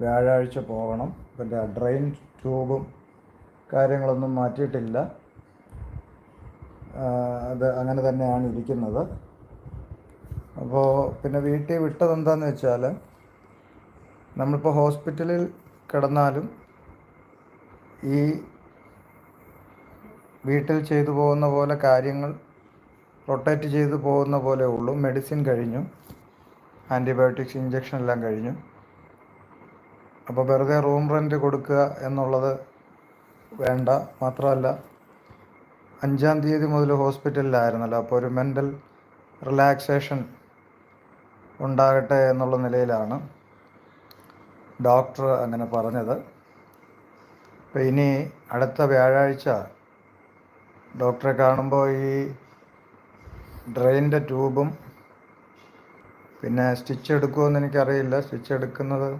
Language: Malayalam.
വ്യാഴാഴ്ച പോകണം. പിന്നെ ഡ്രെയിൻ ട്യൂബും കാര്യങ്ങളൊന്നും മാറ്റിയിട്ടില്ല. അത് അങ്ങനെ തന്നെയാണ് ഇരിക്കുന്നത്. അപ്പോൾ പിന്നെ വീട്ടിൽ വിട്ടത് വെച്ചാൽ നമ്മളിപ്പോൾ ഹോസ്പിറ്റലിൽ കിടന്നാലും ഈ വീട്ടിൽ ചെയ്തു പോകുന്ന പോലെ കാര്യങ്ങൾ റൊട്ടേറ്റ് ചെയ്തു പോകുന്ന പോലെ ഉള്ളൂ. മെഡിസിൻ കഴിഞ്ഞു. ആന്റിബയോട്ടിക്സ് ഇഞ്ചക്ഷൻ എല്ലാം കഴിഞ്ഞു. അപ്പോൾ വെറുതെ റൂം റെന്റ് കൊടുക്കുക എന്നുള്ളത് വേണ്ട. മാത്രമല്ല അഞ്ചാം തീയതി മുതൽ ഹോസ്പിറ്റലിലായിരുന്നല്ലോ. അപ്പോൾ ഒരു മെന്റൽ റിലാക്സേഷൻ ഉണ്ടാകട്ടെ എന്നുള്ള നിലയിലാണ് ഡോക്ടർ അങ്ങനെ പറഞ്ഞത്. അപ്പോൾ ഇനി അടുത്ത വ്യാഴാഴ്ച ഡോക്ടറെ കാണുമ്പോൾ ഈ ഡ്രെയിനിന്റെ ട്യൂബും പിന്നെ സ്റ്റിച്ച് എടുക്കുമെന്ന് എനിക്കറിയില്ല. സ്റ്റിച്ച് എടുക്കുന്നത്